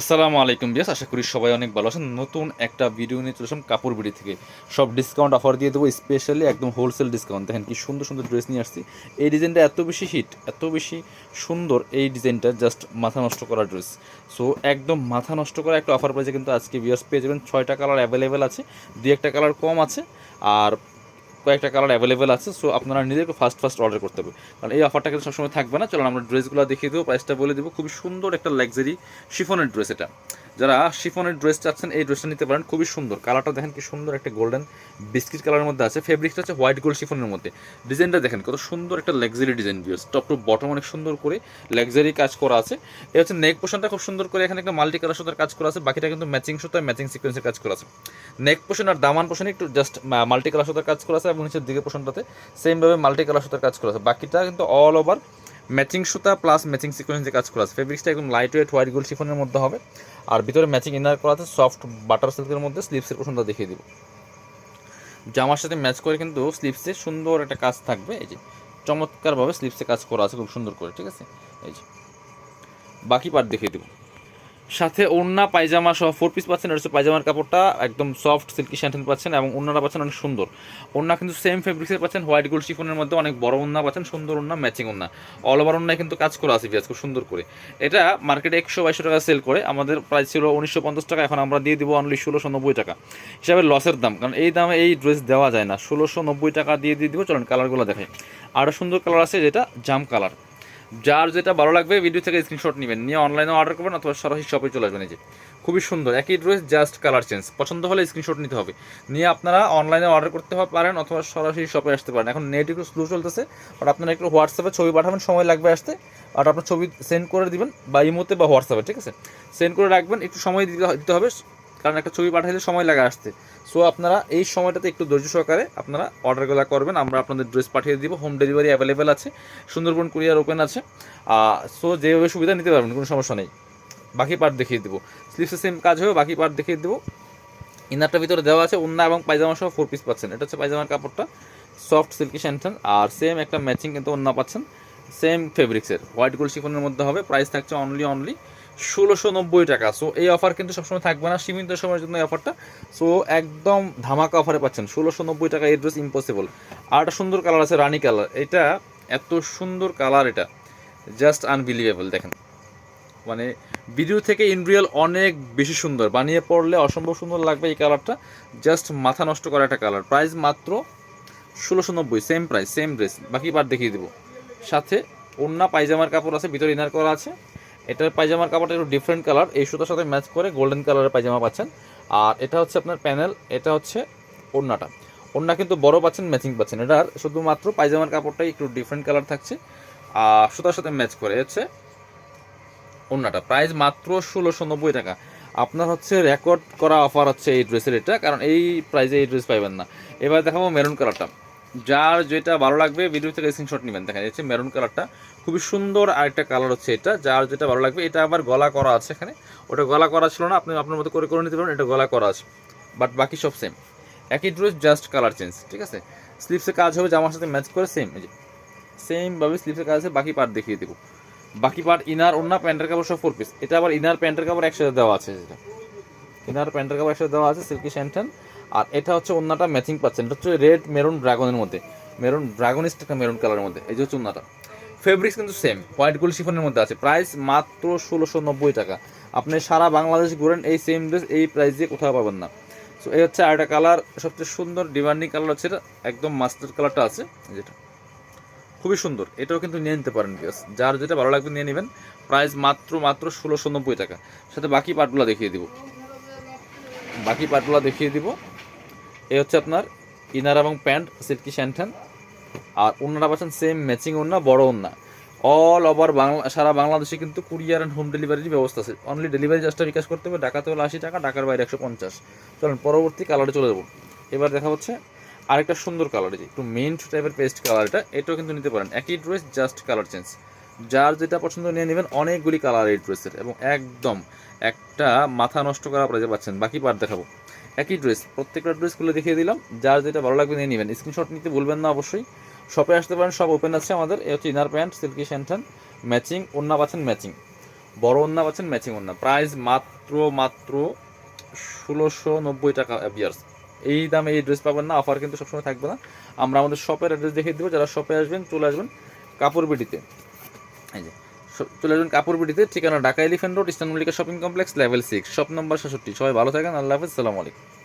আসসালামু আলাইকুম বিয়াস আশা করি সবাই অনেক ভালো আছেন। নতুন একটা ভিডিও নিয়ে চলে কাপড় বিড়ি থেকে। সব ডিসকাউন্ট অফার দিয়ে দেবো স্পেশালি একদম হোলসেল ডিসকাউন্ট দেখেন কি সুন্দর সুন্দর ড্রেস নিয়ে আসছি। এই ডিজাইনটা এত বেশি হিট এত বেশি সুন্দর এই ডিজাইনটা জাস্ট মাথা নষ্ট করা ড্রেস সো একদম মাথা নষ্ট করা একটা অফার প্রাইসে কিন্তু আজকে বিয়াস পেয়ে যাবেন। ছয়টা কালার অ্যাভেলেবেল আছে দু একটা কালার কম আছে। আর কয়েকটা কালার অ্যাভেলেবেল আছে সো আপনারা নিজেকে ফার্স্ট ফার্স্ট অর্ডার করতে হবে। কারণ এই অফারটা কিন্তু সবসময় থাকবে না। চলুন আমরা ড্রেসগুলো দেখিয়ে দেবো প্রাইসটা বলে দেবো। খুবই সুন্দর একটা লাক্সারি শিফনের ড্রেস এটা। যারা শিফনের ড্রেস চাচ্ছেন, এই ড্রেসটা নিতে পারেন। খুবই সুন্দর। কালারটা দেখেন কি সুন্দর একটা গোল্ডেন বিস্কিট কালারের মধ্যে আছে। ফেব্রিকটা হচ্ছে হোয়াইট গোল্ড শিফনের মধ্যে। ডিজাইনটা দেখেন, কত সুন্দর একটা luxury design views top to bottom অনেক সুন্দর করে লাক্সারি কাজ করা আছে। এই হচ্ছে নেক পোশনটা খুব সুন্দর করে এখানে একটা মাল্টি কালার সুতার কাজ করা আছে। বাকিটা কিন্তু ম্যাচিং সুতায় ম্যাচিং সিকোয়েন্সের কাজ করা আছে। নেক পোশন আর দামান পোশনে একটু জাস্ট মাল্টি কালার সুতার কাজ করা আছে এবং নিচের দিকে পোশনটাতে সেমভাবে মাল্টি কালার সুতার কাজ করা আছে। বাকিটা কিন্তু অল ওভার ম্যাচিং সুতা প্লাস ম্যাচিং সিকোয়েন্স যে কাজ করা আছে ফেব্রিক্সটা একদম লাইট ওয়েট হোয়াইট গোল্ড শিফনের মধ্যে হবে। আর ভিতরে ম্যাচিং ইনার করা আছে সফট বাটার সিল্কের মধ্যে স্লিপসের পোশনটা দেখিয়ে দিব। জামার সাথে ম্যাচ করে কিন্তু স্লিপসে সুন্দর একটা কাজ থাকবে। এই যে, চমৎকারভাবে স্লিপসে কাজ করা আছে, খুব সুন্দর করে, ঠিক আছে? এই যে, বাকি পার্ট দেখিয়ে দেবো। সাথে ওড়না, পায়জামা সহ ফোর পিস পাচ্ছেন, এটা হচ্ছে পায়জামার কাপড়টা, একদম সফট সিল্কি স্যান্টেন পাচ্ছেন এবং ওড়নাটা পাচ্ছেন অনেক সুন্দর। ওড়না কিন্তু সেম ফেব্রিক্সের পাচ্ছেন হোয়াইট গোল্ড শিফনের মধ্যে অনেক বড় ওড়না পাচ্ছেন, সুন্দর ওড়না ম্যাচিং ওড়না। অল ওভার ওড়নায় কিন্তু কাজ করা আছে পেঁয়াজ খুব সুন্দর করে। এটা মার্কেটে একশো বাইশশো টাকা সেল করে, আমাদের প্রাইস ছিল উনিশশো পঞ্চাশ টাকা, এখন আমরা দিয়ে দিব অনলি ষোলোশো নব্বই টাকা। হিসাবে লসের দাম, কারণ এই দামে এই ড্রেস দেওয়া যায় না। ষোলোশো নব্বই টাকা দিয়ে দিয়ে দিব, চলুন কালারগুলো দেখাই। আরও সুন্দর কালার আছে যেটা, জাম কালার যার যেটা ভালো লাগবে ভিডিও থেকে স্ক্রিনশট নেবেন। নিয়ে অনলাইনে অর্ডার করবেন অথবা সরাসরি শপে চলে আসবেন এই যে। খুবই সুন্দর। একই ড্রেস জাস্ট কালার চেঞ্জ পছন্দ হলে স্ক্রিনশট নিতে হবে। নিয়ে আপনারা অনলাইনে অর্ডার করতে পারেন অথবা সরাসরি শপে আসতে পারেন। এখন নেট একটু স্লো চলতেছে বাট আপনারা একটু হোয়াটসঅ্যাপে ছবি পাঠাবেন, সময় লাগবে আসতে। আর আপনার ছবি সেন্ড করে দিবেন, বা ইমোতে বা হোয়াটসঅ্যাপে ঠিক আছে? সেন্ড করে রাখবেন, একটু সময় দিতে দিতে হবে। কারণ একটা ছবি পাঠাইলে সময় লাগে আসতে। সো আপনারা এই সময়টাতে একটু ধৈর্য সহকারে আপনারা অর্ডারগুলো করবেন। আমরা আপনাদের ড্রেস পাঠিয়ে দিব। হোম ডেলিভারি অ্যাভেলেবেল আছে। সুন্দরবন কুরিয়ার ওপেন আছে। সো যেভাবে সুবিধা নিতে পারবেন, কোনো সমস্যা নেই। বাকি পার্ট দেখিয়ে দেবো। স্লিপসে সেম কাজ হবে বাকি পার্ট দেখিয়ে দেবো। ইনারটার ভিতরে দেওয়া আছে। উন্না এবং পায়জামা সহ ফোর পিস পাচ্ছেন। এটা হচ্ছে পায়জামার কাপড়টা। সফট সিল্কি স্যান্টন আর সেম একটা ম্যাচিং কিন্তু অন্য পাচ্ছেন। সেম ফেব্রিক্সের হোয়াইট গোল্ড শিফনের মধ্যে হবে। প্রাইস থাকছে অনলি অনলি ষোলোশো নব্বই টাকা। সো এই অফার কিন্তু সবসময় থাকবে না, সীমিত সময়ের জন্য এই অফারটা সো একদম ধামাকা অফারে পাচ্ছেন, ষোলোশো নব্বই টাকা এই ড্রেস ইম্পসিবল আর একটা সুন্দর কালার আছে, রানি কালার এটা এত সুন্দর কালার এটা জাস্ট আনবিলিভেবল দেখেন। মানে ভিডিও থেকে ইন রিয়েল অনেক বেশি সুন্দর। বানিয়ে পড়লে অসম্ভব সুন্দর লাগবে এই কালারটা জাস্ট মাথা নষ্ট করা একটা কালার প্রাইস মাত্র ষোলোশো নব্বই সেম প্রাইস সেম ড্রেস বাকি পার দেখিয়ে দেবো। সাথে অন্য পায়জামার কাপড় আছে, ভিতরে ইনার করা আছে। এটার পায়জামার কাপড়টা একটু ডিফারেন্ট কালার এই সুতার সাথে ম্যাচ করে গোল্ডেন কালারের পায়জামা পাচ্ছেন। আর এটা হচ্ছে আপনার প্যানেল এটা হচ্ছে ওড়নাটা। ওড়না কিন্তু বড় পাচ্ছেন ম্যাচিং পাচ্ছেন। এটার শুধুমাত্র পায়জামার কাপড়টাই একটু ডিফারেন্ট কালার থাকছে। আর সুতার সাথে ম্যাচ করে হচ্ছে ওড়নাটা। প্রাইস মাত্র ষোলোশো নব্বই টাকা। আপনার হচ্ছে রেকর্ড করা অফার হচ্ছে এই ড্রেসের এটা, কারণ এই প্রাইসে এই ড্রেস পাইবেন না। এবার দেখাবো মেরুন কালারটা যার যেটা ভালো লাগবে ভিডিও থেকে স্ক্রিনশট নেবেন। দেখা যাচ্ছে মেরুন কালারটা খুবই সুন্দর আরেকটা কালার হচ্ছে এটা, যার যেটা ভালো লাগবে, এটা আবার গলা করা আছে এখানে। ওটা গলা করা ছিল না, আপনি আপনার মতো করে করে নিতে পারেন এটা গলা করা আছে। বাট বাকি সব সেম একই ড্রেস জাস্ট কালার চেঞ্জ ঠিক আছে? স্লিপসে কাজ হবে, জামার সাথে ম্যাচ করে সেম এই যে। সেমভাবে স্লিপসে কাজ আছে, বাকি পার্ট দেখিয়ে দেবো। বাকি পার্ট ইনার অন্য প্যান্টের কাপড় সব ফোর পিস এটা আবার ইনার প্যান্টের কাপড় একসাথে দেওয়া আছে, যেটা। ইনার প্যান্টের কাপড় একসাথে দেওয়া আছে সিল্কি শ্যান্টেন আর এটা হচ্ছে অন্যটা ম্যাচিং পাচ্ছেন এটা হচ্ছে রেড মেরুন ড্রাগনের মধ্যে। মেরুন ড্রাগনিস্ট একটা মেরুন কালারের মধ্যে। এই যে হচ্ছে অন্যটা ফেব্রিক্স কিন্তু সেম হোয়াইট গোল্ড শিফনের মধ্যে আছে। প্রাইস মাত্র ষোলোশো নব্বই টাকা। আপনি সারা বাংলাদেশ ঘুরেন, এই সেম ড্রেস এই প্রাইস দিয়ে কোথাও পাবেন না। সো এই হচ্ছে আরেকটা কালার সবচেয়ে সুন্দর ডিমান্ডিং কালার হচ্ছে এটা। একদম মাস্টার কালারটা আছে। যেটা খুবই সুন্দর। এটাও কিন্তু নিয়ে নিতে পারেন বিকজ যার যেটা ভালো লাগবে নিয়ে নেবেন। প্রাইস মাত্র মাত্র ষোলোশো নব্বই টাকা। সাথে বাকি পার্টগুলো দেখিয়ে দিব। বাকি পার্টগুলো দেখিয়ে দিব। এই হচ্ছে আপনার ইনার এবং প্যান্ট, সিল্কি শ্যান্টান আর অন্যরা পাচ্ছেন সেম ম্যাচিং ওন্না বড় ওন্না অল ওভার বাংলা, সারা বাংলাদেশে কিন্তু কুরিয়ার অ্যান্ড হোম ডেলিভারির ব্যবস্থা আছে। অনলি ডেলিভারি চার্জটা বিকাশ করতে হবে, ঢাকাতে হলে আশি টাকা, ঢাকার বাইরে একশো পঞ্চাশ। চলুন, পরবর্তী কালারে চলে যাব। এবার দেখা হচ্ছে আরেকটা সুন্দর কালার যে একটু মেন্ট টাইপের পেস্ট কালার এটা, এটাও কিন্তু নিতে পারেন। একই ড্রেস জাস্ট কালার চেঞ্জ যার যেটা পছন্দ নিয়ে নেবেন, অনেকগুলি কালার এই ড্রেসের এবং একদম একটা মাথা নষ্ট করা প্রাইজে পাচ্ছেন। বাকি পার্ট দেখাবো। একই ড্রেস প্রত্যেকটা ড্রেস খুলে দেখিয়ে দিলাম। যার যেটা ভালো লাগবে নিয়ে নেবেন। স্ক্রিনশট নিতে বলবেন না অবশ্যই। শপে আসতে পারেন সব ওপেন আছে আমাদের। এ হচ্ছে inner pant silky shantung matching ওন্না পাচ্ছেন ম্যাচিং বড় ওন্না পাচ্ছেন ম্যাচিং ওন্না প্রাইস মাত্র মাত্র ষোলোশো নব্বই টাকা বিয়ার্স এই দামে এই ড্রেস পাবেন না। অফার কিন্তু সবসময় থাকবে না। আমরা আমাদের শপের অ্যাড্রেস দেখিয়ে দেবো। যারা শপে আসবেন, চলে আসবেন কাপড় বিডিতে এই যে। চলে আসবেন কাপড় বিটিতে ঠিকানা Dhaka elephant road eastern Mallika shopping complex level six shop number সাতষট্টি সবাই ভালো থাকেন, আল্লাহ হাফিজ, সালামু আলাইকুম।